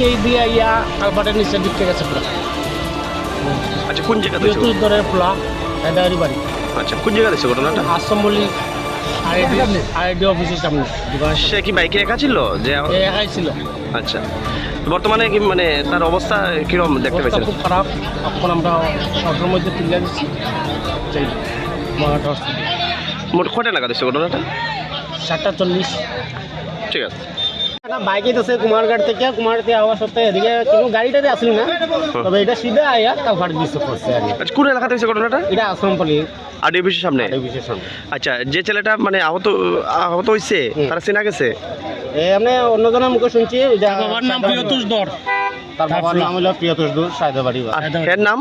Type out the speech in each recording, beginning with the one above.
থেকে এই দিয়ে ইয়া কালপাটের নিচের দিক থেকে গেছে পুরো। আচ্ছা কোন জায়গাতে হয়েছে? যেহেতু দরের পোলা হেদারি বাড়ি। আচ্ছা কোন জায়গাতে হয়েছে ঘটনাটা? আশ্রম বলি আইডি আইডি অফিসের সামনে। সে কি বাইকে একা ছিল? যে এ একাই ছিল। আচ্ছা বর্তমানে কি মানে তার অবস্থা কীরকম দেখতে পেয়েছেন খুব খারাপ। এখন আমরা অটোর মধ্যে তুলে দিচ্ছি। মহাটা মোট কটা নাগাদ ঘটনাটা? সাতটা চল্লিশ। ঠিক আছে। না বাইকে তো সে কুমারঘাট থেকে কুমারঘাটে আওয়ার সত্ত্বে এদিকে কোনো গাড়িটাতে আসলি না। তবে এটা সিধা আয়া কালভার্ট দিচ্ছে করছে আর আচ্ছা কোন এলাকাতে হয়েছে ঘটনাটা? এটা আশ্রমপল্লী আর ডিভিসির সামনে? এই সামনে। আচ্ছা যে ছেলেটা মানে আহত আহত হয়েছে হুম। তারা চেনা গেছে? এ আমি অন্যজনের মুখে শুনছি বাবার নাম প্রিয়তোষ দর তার বাবার নাম হলো প্রিয়তোষ দূর সাহেদের বাড়ি আর এর নাম?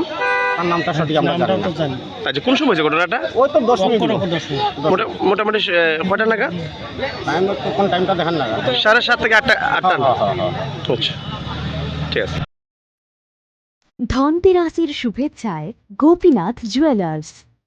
তার নামটা সঠিক আমরা জানি আচ্ছা কোন সময় হয়েছে ঘটনাটা? ওই তো দশ মিনিট মোটামুটি কটা নাগাদ? টাইম কোন টাইমটা দেখান না সাড়ে সাত থেকে আটটা আটটা হ্যাঁ, হ্যাঁ, হ্যাঁ, হ্যাঁ। আচ্ছা ঠিক আছে। ধনতেরাসের শুভেচ্ছায় গোপীনাথ জুয়েলার্স।